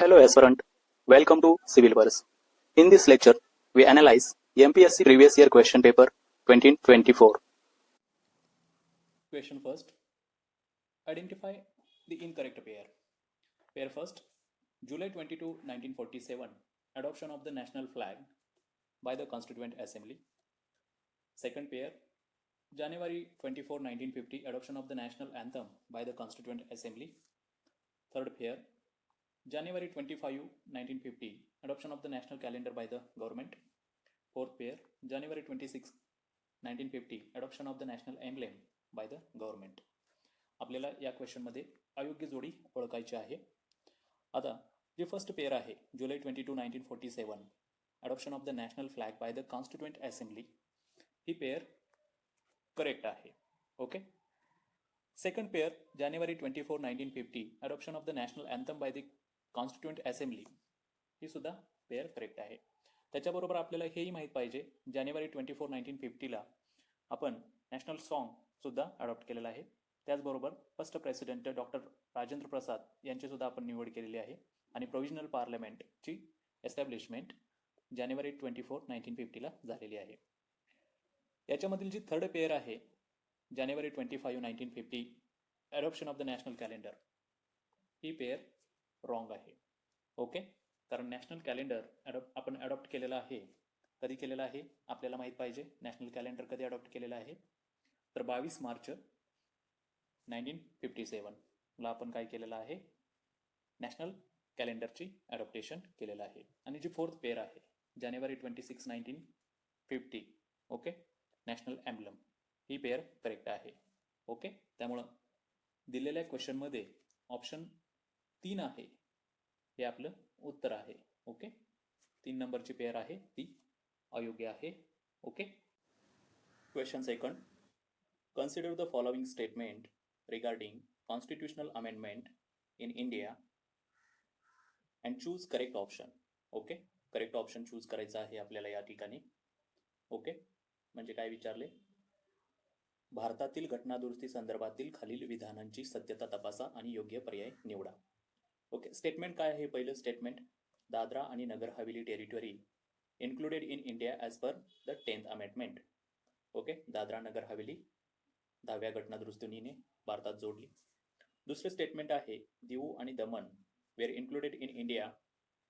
Hello aspirant, welcome to Civil Wars. In this lecture, we analyze MPSC previous year question paper 2024. Question first. Identify the incorrect pair. Pair first. July 22, 1947, adoption of the national flag by the Constituent Assembly. Second pair. January 24, 1950, adoption of the national anthem by the Constituent Assembly. Third pair. January 25, 1950, adoption of the national calendar by the government. Fourth pair, January 26, 1950, adoption of the national emblem by the government. आपल्याला या क्वेश्चनमध्ये अयोग्य जोडी ओळखायची आहे. आता जे first pair आहे जुलै twenty two nineteen forty seven adoption of the national flag by the constituent assembly he pair correct आहे. Okay second pair January twenty four nineteen fifty adoption of the national anthem by the constituent assembly ही सुद्धा pair correct आहे. त्याच्याबरोबर आपल्याला हेही माहीत पाहिजे जानेवारी twenty four nineteen फिफ्टीला आपण नॅशनल सॉन्ग सुद्धा अडॉप्ट केलेलं आहे. त्याचबरोबर first president doctor Rajendra Prasad यांची सुद्धा आपण निवड केलेली आहे. आणि प्रोव्हिजनल पार्लमेंटची एस्टॅब्लिशमेंट जानेवारी ट्वेंटी फोर नाईन्टीन फिफ्टीला झालेली आहे. याच्यामधील जी थर्ड पेअर आहे जानेवारी twenty five nineteen fifty adoption of the national calendar he pair wrong आहे. ओके कारण नॅशनल कॅलेंडर ॲडॉप्ट आपण ॲडॉप्ट केलेलं आहे. कधी केलेलं आहे? आपल्याला माहीत पाहिजे. नॅशनल कॅलेंडर कधी अडॉप्ट केलेलं आहे? तर बावीस मार्च नाईन्टीन फिफ्टी सेवनला आपण काय केलेलं आहे? नॅशनल कॅलेंडरची ॲडॉप्टेशन केलेलं आहे. आणि जी फोर्थ पेअर आहे जानेवारी twenty six nineteen fifty okay national emblem ही पेअर करेक्ट आहे. ओके त्यामुळं दिलेल्या क्वेश्चनमध्ये ऑप्शन तीन आहे. हे आपलं उत्तर आहे. ओके? तीन नंबरची पेअर आहे. ती अयोग्य आहे. Okay? Question second consider the following statement regarding constitutional amendment in India and choose correct option okay? Correct option choose करायचं आहे आपल्याला या ठिकाणी. ओके? म्हणजे काय विचारले? भारतातील घटनादुरुस्ती संदर्भातील खालील विधानांची सत्यता तपासा आणि योग्य पर्याय निवडा. ओके स्टेटमेंट काय आहे? पहिलं स्टेटमेंट दादरा आणि Nagar Haveli territory included in India as per the tenth amendment okay Dadra Nagar Haveli दहाव्या घटनादुरुस्तीने भारतात जोडली. दुसरं स्टेटमेंट आहे दिऊ आणि Daman were included in India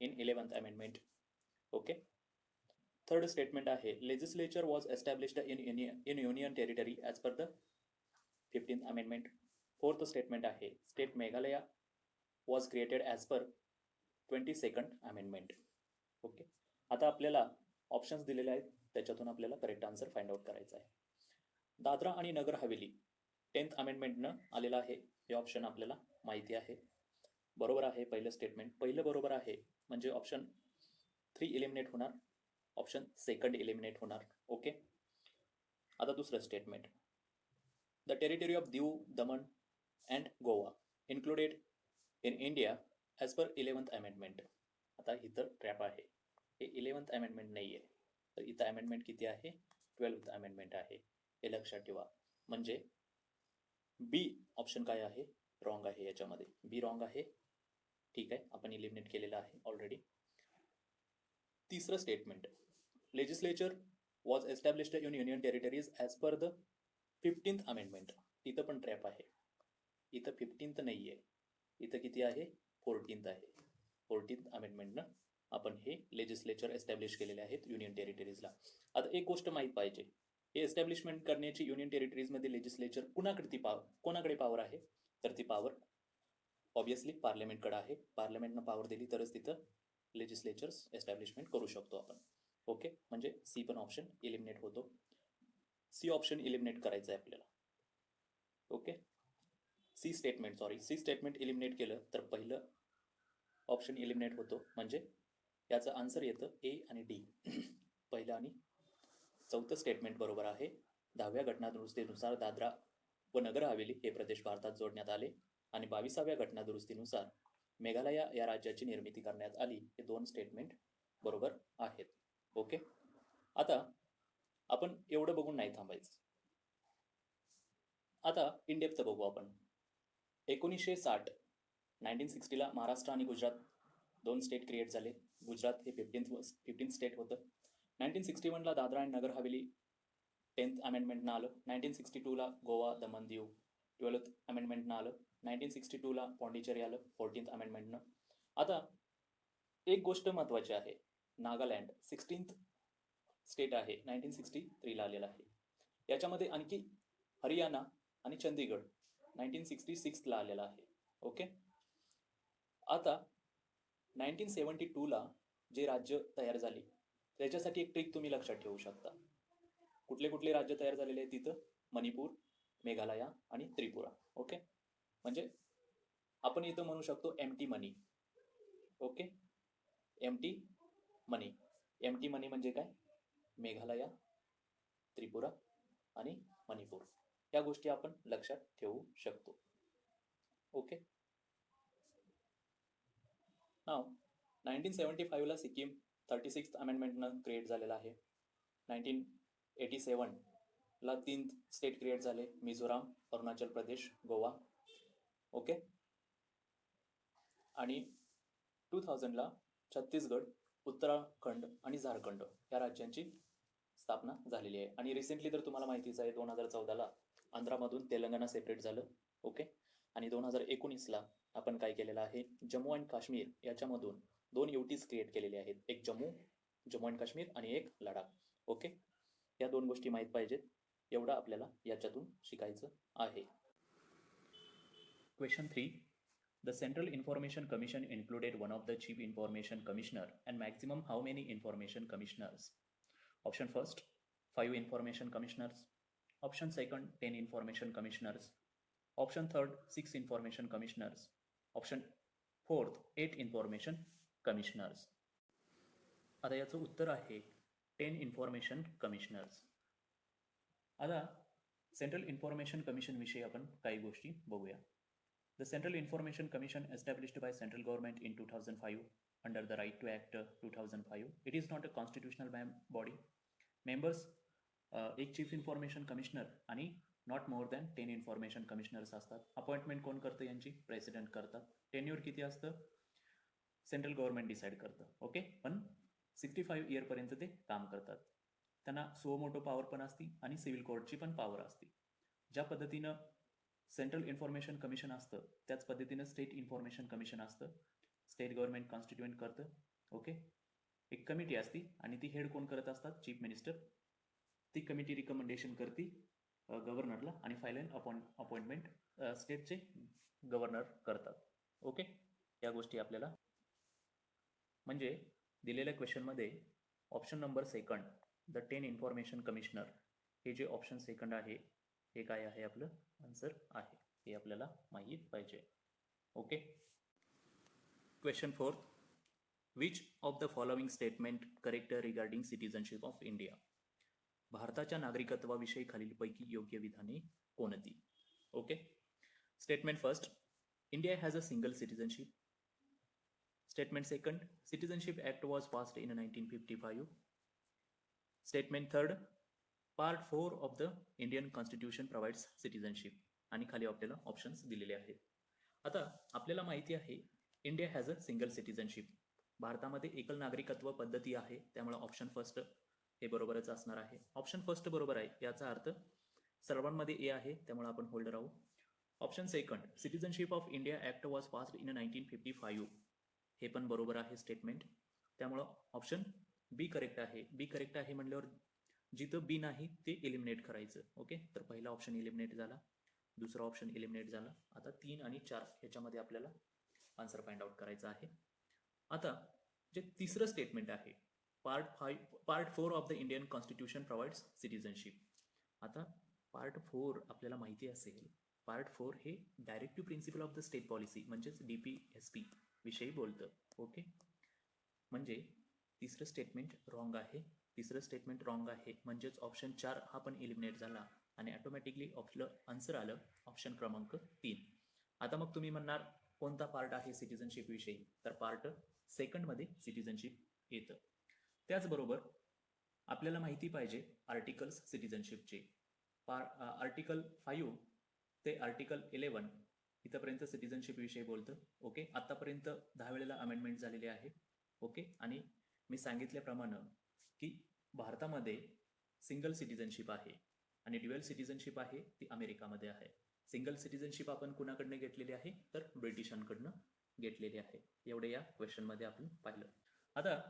in eleventh amendment okay third statement आहे legislature was established in in union territory as per the fifteen amendment fourth statement आहे state Meghalaya was created as per twenty second amendment okay आता आपल्याला options दिलेले आहेत. त्याच्यातून आपल्याला correct answer find out करायचा आहे. दादरा आणि नगर हवेली टेन्थ अमेंडमेंटनं आलेलं आहे. हे ऑप्शन आपल्याला माहिती आहे. बरोबर आहे पहिलं स्टेटमेंट पहिलं बरोबर आहे म्हणजे ऑप्शन थ्री इलिमिनेट होणार. ऑप्शन सेकंड इलिमिनेट होणार. ओके आता दुसरं statement the territory of Diu Daman and Goa included in India as per eleventh amendment आता इथं ट्रॅप आहे. हे इलेवन्थ अमेंडमेंट नाही आहे तर इथं अमेंडमेंट किती आहे? ट्वेल्थ अमेंडमेंट आहे. हे लक्षात ठेवा. म्हणजे बी ऑप्शन काय आहे? रॉंग आहे याच्यामध्ये. बी रॉंग आहे. ठीक आहे. आपण इलिमिनेट केलेलं आहे ऑलरेडी तिसरं statement legislature was established in union territories as per the fifteenth amendment इथं पण ट्रॅप आहे. इथं फिफ्टीन्थ नाही आहे इथं किती आहे? फोर्टीन्थ आहे. फोर्टीन्थ अमेंडमेंटनं आपण हे लेजिस्लेचर एस्टॅब्लिश केलेले आहेत युनियन टेरिटरीजला आता एक गोष्ट माहीत पाहिजे. हे एस्टॅब्लिशमेंट करण्याची युनियन टेरिटरीजमध्ये लेजिस्लेचर कुणाकडे ती पाव कोणाकडे पॉवर आहे? तर ती पॉवर ऑब्विसली पार्लमेंटकडे आहे. पार्लमेंटनं पॉवर दिली तरच तिथं लेजिस्लेचर्स एस्टॅब्लिशमेंट करू शकतो आपण. ओके म्हणजे सी पण ऑप्शन इलिमिनेट होतो. सी ऑप्शन इलिमिनेट करायचं आहे आपल्याला. Okay C statement sorry C statement eliminate केलं तर पहिलं ऑप्शन इलिमिनेट होतो. म्हणजे याचं आन्सर येतं ए आणि डी पहिलं आणि चौथं स्टेटमेंट बरोबर आहे. दहाव्या घटनादुरुस्तीनुसार दादरा व नगर हवेली हे प्रदेश भारतात जोडण्यात आले. आणि बावीसाव्या घटनादुरुस्तीनुसार मेघालया या राज्याची निर्मिती करण्यात आली. हे दोन स्टेटमेंट बरोबर आहेत. ओके आता आपण एवढं बघून नाही थांबायचं. आता इनडेप्थ बघू आपण. एकोणीसशे साठ नाईन्टीन सिक्स्टीला महाराष्ट्र आणि गुजरात दोन स्टेट क्रिएट झाले. गुजरात हे फिफ्टीन्थ फिफ्टीन स्टेट होतं. नाईन्टीन सिक्स्टी वनला दादरा अँड नगर हवेली टेन्थ अमेंडमेंटनं आलं. नाईन्टीन सिक्स्टी टूला गोवा दमन दीव ट्वेल्थ अमेंडमेंटनं आलं. नाईन्टीन सिक्स्टी टूला पॉंडिचेरी आलं फोर्टीन्थ अमेंडमेंटनं आता एक गोष्ट महत्त्वाची आहे. नागालँड सिक्स्टीन्थ स्टेट आहे. नाईन्टीन सिक्स्टी थ्रीला आलेला आहे. याच्यामध्ये आणखी हरियाणा आणि चंदीगड नाईन्टीन सिक्स्टी सिक्सला आलेला आहे. ओके? आता नाईन्टीन सेवन्टी टूला जे राज्य तयार झाली त्याच्यासाठी एक ट्रिक तुम्ही लक्षात ठेवू शकता. कुठले कुठले राज्य तयार झालेले आहेत तिथं? मणिपूर मेघालया आणि त्रिपुरा. ओके? म्हणजे आपण इथं म्हणू शकतो M T money. Okay? M T money. M T money म्हणजे काय? मेघालया त्रिपुरा आणि मणिपूर. या गोष्टी आपण लक्षात ठेवू शकतो. ओके नाव नाईन्टीन सेवन्टी फाईव्हला सिक्कीम थर्टी सिक्स अमेंडमेंटनं क्रिएट झालेला आहे. नाईन्टीन एटी सेवनला तीन स्टेट क्रिएट झाले मिझोराम अरुणाचल प्रदेश गोवा. ओके आणि टू थाउजंडला छत्तीसगड उत्तराखंड आणि झारखंड या राज्यांची स्थापना झालेली आहे. आणि रिसेंटली तर तुम्हाला माहितीच आहे दोन हजार चौदाला आंध्रामधून तेलंगणा सेपरेट झालं ओके आणि दोन हजार एकोणीसला आपण काय केलेलं आहे? जम्मू अँड काश्मीर याच्यामधून दोन युटीज क्रिएट केलेले आहेत. एक जम्मू जम्मू अँड काश्मीर आणि एक लडाख ओके या दोन गोष्टी माहीत पाहिजेत. एवढं आपल्याला याच्यातून शिकायचं आहे. Question three the central information commission included one of the chief information commissioner and maximum how many information commissioners option first five information commissioners Option second, 10 information commissioners. Option third, 6 information commissioners. Option fourth eight information commissioners आता याचं उत्तर आहे ten information commissioners आता central information कमिशनविषयी आपण काही गोष्टी बघूया the central information commission established by central government in two thousand five under the right to act two thousand five it is not a constitutional body members एक chief information commissioner आणि not more than ten information commissioners असतात. Appointment कोण करतं यांची? President करतात tenure किती असतं? Central government decide करतं. ओके पण सिक्स्टी फाईव्ह इयरपर्यंत ते काम करतात. त्यांना सो मोटो पॉवर पण असती आणि सिव्हिल कोर्टची पण पॉवर असते. ज्या पद्धतीनं सेंट्रल इन्फॉर्मेशन कमिशन असतं त्याच पद्धतीनं स्टेट इन्फॉर्मेशन कमिशन असतं. स्टेट गव्हर्नमेंट कॉन्स्टिट्युएंट करतं. ओके एक कमिटी असती आणि ती हेड कोण करत असतात? चीफ मिनिस्टर ती कमिटी रिकमेंडेशन करते गव्हर्नरला आणि फायनल अपॉइंट अपॉइंटमेंट स्टेटचे गव्हर्नर करतात. ओके या गोष्टी आपल्याला म्हणजे दिलेल्या क्वेश्चनमध्ये option number second the ten information commissioner हे जे ऑप्शन सेकंड आहे हे काय आहे आपलं? आन्सर आहे. हे आपल्याला माहीत पाहिजे. Okay question fourth which of the following statement correct regarding citizenship of India भारताच्या नागरिकत्वाविषयी खालीलपैकी योग्य विधाने कोणती? Okay statement first India has a single citizenship statement second citizenship act was passed in nineteen fifty five statement third part four of the Indian constitution provides citizenship आणि खाली आपल्याला options दिलेले आहेत. आता आपल्याला माहिती आहे India has a single citizenship भारतामध्ये एकल नागरिकत्व पद्धती आहे त्यामुळे ऑप्शन फर्स्ट हे बरोबरच असणार आहे. ऑप्शन फर्स्ट बरोबर आहे याचा अर्थ सर्वांमध्ये ए आहे त्यामुळे आपण होल्ड राहू option second citizenship of India act was passed in nineteen fifty five हे पण बरोबर आहे स्टेटमेंट त्यामुळं ऑप्शन बी करेक्ट आहे. बी करेक्ट आहे म्हणल्यावर जिथं बी नाही ते एलिमिनेट करायचं. ओके तर पहिला ऑप्शन एलिमिनेट झाला. दुसरा ऑप्शन एलिमिनेट झाला. आता तीन आणि चार ह्याच्यामध्ये आपल्याला आन्सर फाइंड आउट करायचा आहे. आता जे तिसरं स्टेटमेंट आहे part five part four of the Indian constitution provides citizenship आता पार्ट फोर आपल्याला माहिती असेल पार्ट फोर हे directive principle of the state policy म्हणजेच डी पी एस पी विषयी बोलतं. ओके म्हणजे तिसरं स्टेटमेंट रॉंग आहे. तिसरं स्टेटमेंट रॉंग आहे. म्हणजेच ऑप्शन चार हा पण एलिमिनेट झाला आणि ॲटोमॅटिकली ऑप्शन आन्सर आलं ऑप्शन क्रमांक तीन. आता मग तुम्ही म्हणणार कोणता पार्ट आहे सिटिझनशिप विषयी? तर पार्ट सेकंडमध्ये सिटिझनशिप येतं. त्याचबरोबर आपल्याला माहिती पाहिजे आर्टिकल्स सिटीजनशिपचे पार आर्टिकल फाईव्ह ते आर्टिकल इलेवन इथंपर्यंत सिटिझनशिप विषयी बोलतं ओके आतापर्यंत दहा वेळेला अमेंडमेंट झालेली आहे ओके आणि मी सांगितल्याप्रमाणे की भारतामध्ये सिंगल सिटिझनशिप आहे आणि ड्युअल सिटिझनशिप आहे ती अमेरिकामध्ये आहे. सिंगल सिटिझनशिप आपण कुणाकडनं घेतलेली आहे? तर ब्रिटिशांकडनं घेतलेली आहे. एवढे या क्वेश्चनमध्ये आपण पाहिलं. आता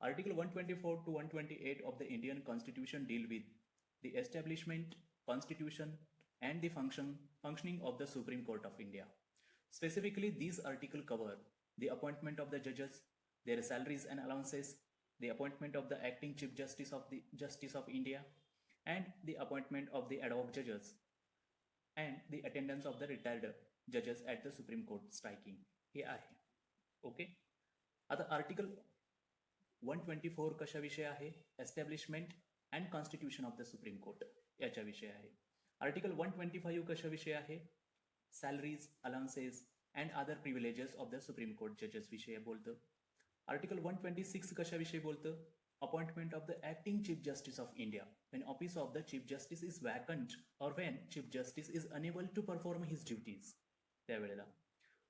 Article one twenty four to one twenty eight of the Indian constitution deal with the establishment constitution and the function functioning of the Supreme Court of India. Specifically, these articles cover the appointment of the judges, their salaries and allowances, the appointment of the acting Chief Justice of the Justice of India, and the appointment of the ad hoc judges, and the attendance of the retired judges at the Supreme Court striking. हे आहे okay आता article one twenty four कशाविषयी आहे? Establishment and constitution of the supreme court याच्याविषयी आहे. Article one twenty five कशाविषयी आहे? Salaries allowances and other privileges of the supreme court जजेस विषयी बोलतं. आर्टिकल वन ट्वेंटी सिक्स कशाविषयी बोलतं? Appointment of the acting chief justice of India when office of the chief justice is vacant or when chief justice is unable to perform his duties त्यावेळेला.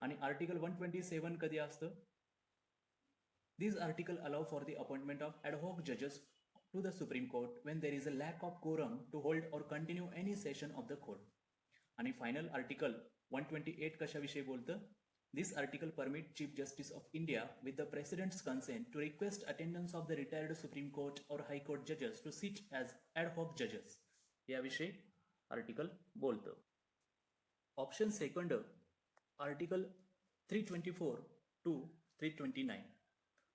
आणि article one twenty सेवन कधी असतं? These article allow for the appointment of ad hoc judges to the Supreme Court when there is a lack of quorum to hold or continue any session of the court. आणि final article one twenty eight कशाविषयी बोलतं this article permit chief justice of India with the presidents consent to request attendance of the retired supreme court और high court जजेस to sit as add हॉक जजेस याविषयी article बोलतं option second article three twenty four to three twenty nine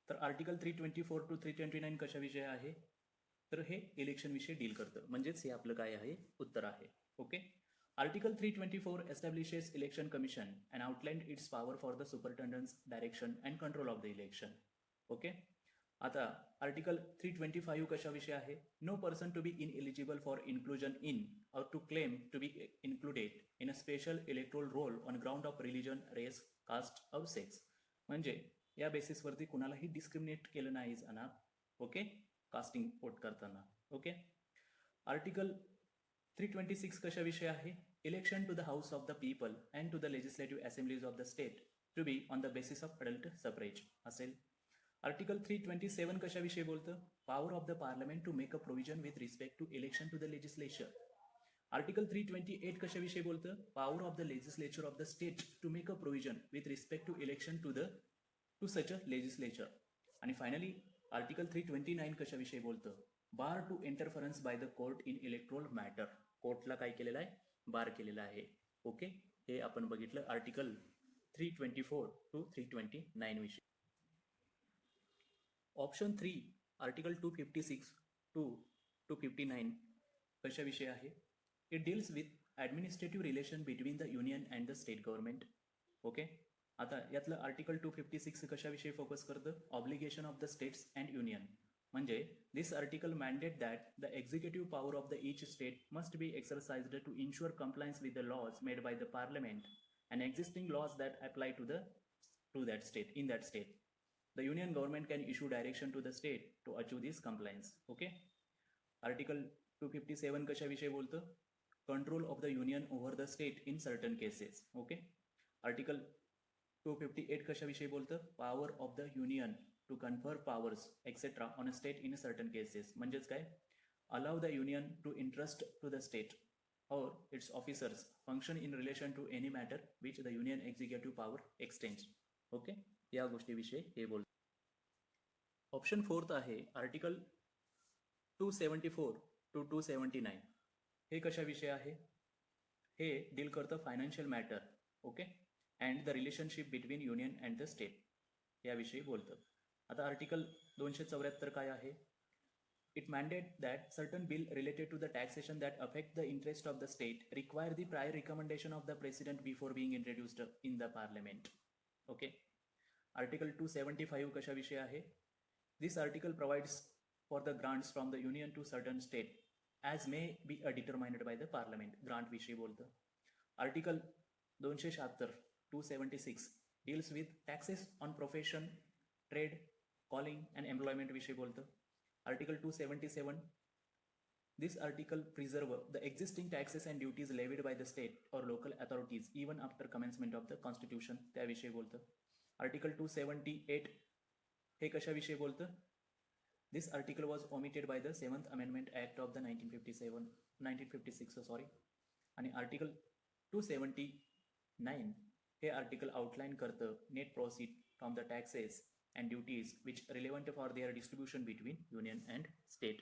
तर article three twenty four to three twenty nine कशाविषयी आहे? तर हे इलेक्शनविषयी डील करतं. म्हणजेच हे आपलं काय आहे? उत्तर आहे. Okay article three twenty four establishes election commission and outline its power for the superintendence direction and control of the election okay आता आर्टिकल थ्री ट्वेंटी फाईव्ह कशाविषयी आहे? No person to be ineligible for inclusion in or to claim to be included in a special electoral roll on ground of religion race caste of sex म्हणजे या बेसिसवरती कुणालाही discriminate केलं नाही जाणार okay casting vote करताना. Okay article three twenty six कशाविषयी आहे? Election to the house of the people and to the legislative assemblies of the state to be on the basis of adult suffrage असेल. Article three twenty seven कशाविषयी बोलतं? Power of the parliament to make a provision with respect to election to the legislature article three twenty eight कशाविषयी बोलतं? Power of the legislature of the state to make a provision with respect to election to the to such a legislature आणि finally article three twenty nine कशाविषयी बोलतं? Bar to interference by the court in electoral matter कोर्टला काय केलेलं आहे? बार केलेलं आहे. Okay हे आपण बघितलं article three twenty four to three twenty nine विषयी. Option three article two fifty six to two fifty nine कशाविषयी आहे? It deals with administrative relation between the union and the state government okay आता यातलं article two fifty six कशाविषयी focus करतं? Obligation of the states and union म्हणजे this article mandate that the executive power of the each state must be exercise to ensure compliance with the laws made by the parliament and existing laws that apply to the to that state in that state the union government can issue direction to the state to achieve this compliance okay article two fifty seven कशाविषयी बोलतं? Control of the union over the state in certain cases okay article two fifty eight कशाविषयी बोलतं? Power of the union to confer powers etcetera on a state in certain cases म्हणजेच काय? Allow the union to interest to the state or its officers function in relation to any matter which the union executive power extends. Okay या गोष्टीविषयी हे बोल option fourth आहे article two seventy four to two seventy nine हे कशाविषयी आहे? हे deal करतं financial matter okay and the relationship between union and the state याविषयी बोलतं. आता आर्टिकल दोनशे चौऱ्याहत्तर काय आहे? It mandate that certain bill related to the taxation that affect the interest of the state require the prior recommendation of the president before being introduced in the parliament okay article two seventy five कशाविषयी आहे? This article provides for the grants from the union to certain state as may be a determined by the parliament ग्रांटविषयी बोलतं. Article दोनशे शहात्तर two seventy six deals with taxes on profession trade calling and employment विषयी बोलतं. Article two seventy seven this article preserve the existing taxes and duties levied by the state or local authorities even after commencement of the constitution त्याविषयी बोलतं. Article two seventy eight हे कशाविषयी बोलतं? This article was omitted by the seventh amendment act of the nineteen fifty seven nineteen fifty six sorry आणि article two seventy nine हे article outline करतं net profit from the taxes and duties which relevant for their distribution between union and state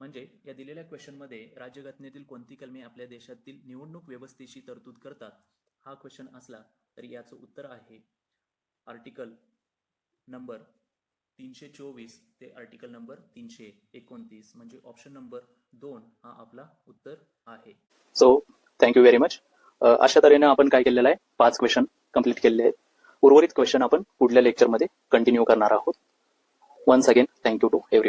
म्हणजे या दिलेल्या क्वेश्चनमध्ये राज्यघटनेतील कोणती कलमे आपल्या देशातील निवडणूक व्यवस्थेशी तरतूद करतात हा क्वेश्चन असला तरी याचं उत्तर आहे. आर्टिकल नंबर तीनशे चोवीस ते आर्टिकल नंबर तीनशे एकोणतीस म्हणजे ऑप्शन नंबर दोन हा आपला उत्तर आहे. सो थँक्यू व्हेरी मच अशा तऱ्हेनं आपण काय केलेलं आहे? पाच क्वेश्चन कंप्लीट केलेले आहेत. उर्वरित क्वेश्चन आपण पुढल्या लेक्चरमध्ये कंटिन्यू करणार आहोत. Once again thank you to every